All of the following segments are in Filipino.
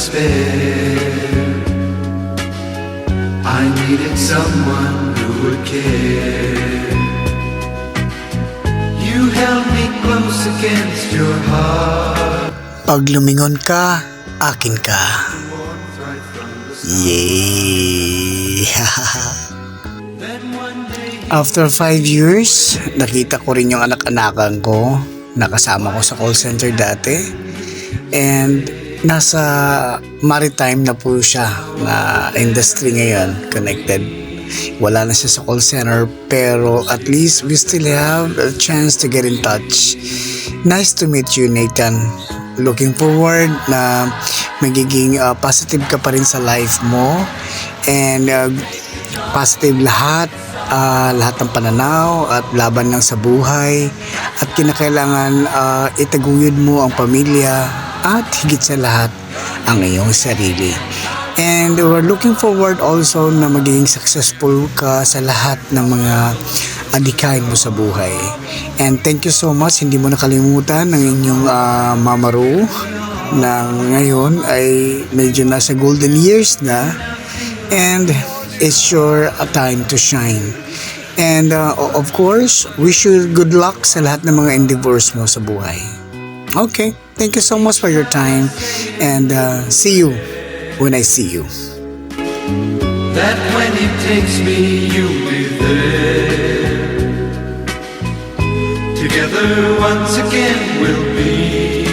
despair. I needed someone who would care. You held me close against your heart. Pag lumingon ka, akin ka. Day After five years, nakita ko rin yung anak-anakan ko. Nakasama ko sa call center dati. And nasa maritime na po siya na industry ngayon, connected. Wala na siya sa call center pero at least we still have a chance to get in touch. Nice to meet you, Nathan. Looking forward na magiging uh, positive ka pa rin sa life mo and uh, positive lahat ah, lahat ng pananaw at laban lang sa buhay at kinakailangan ah, itaguyod mo ang pamilya at higit sa lahat ang iyong sarili. And we're looking forward also na magiging successful ka sa lahat ng mga adikain mo sa buhay. And thank you so much. Hindi mo nakalimutan ng inyong ah, Mama na ngayon ay medyo nasa golden years na and it's your uh, time to shine. And uh, of course, wish you good luck sa lahat ng mga endeavors mo sa buhay. Okay, thank you so much for your time and uh, see you when I see you. that when it takes me, you'll be there. Together once again we'll be.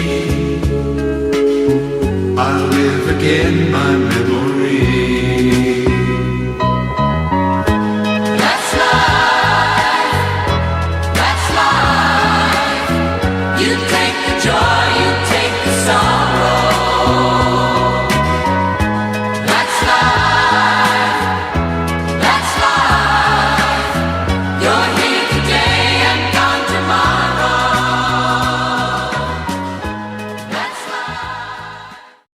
I'll live again my memory.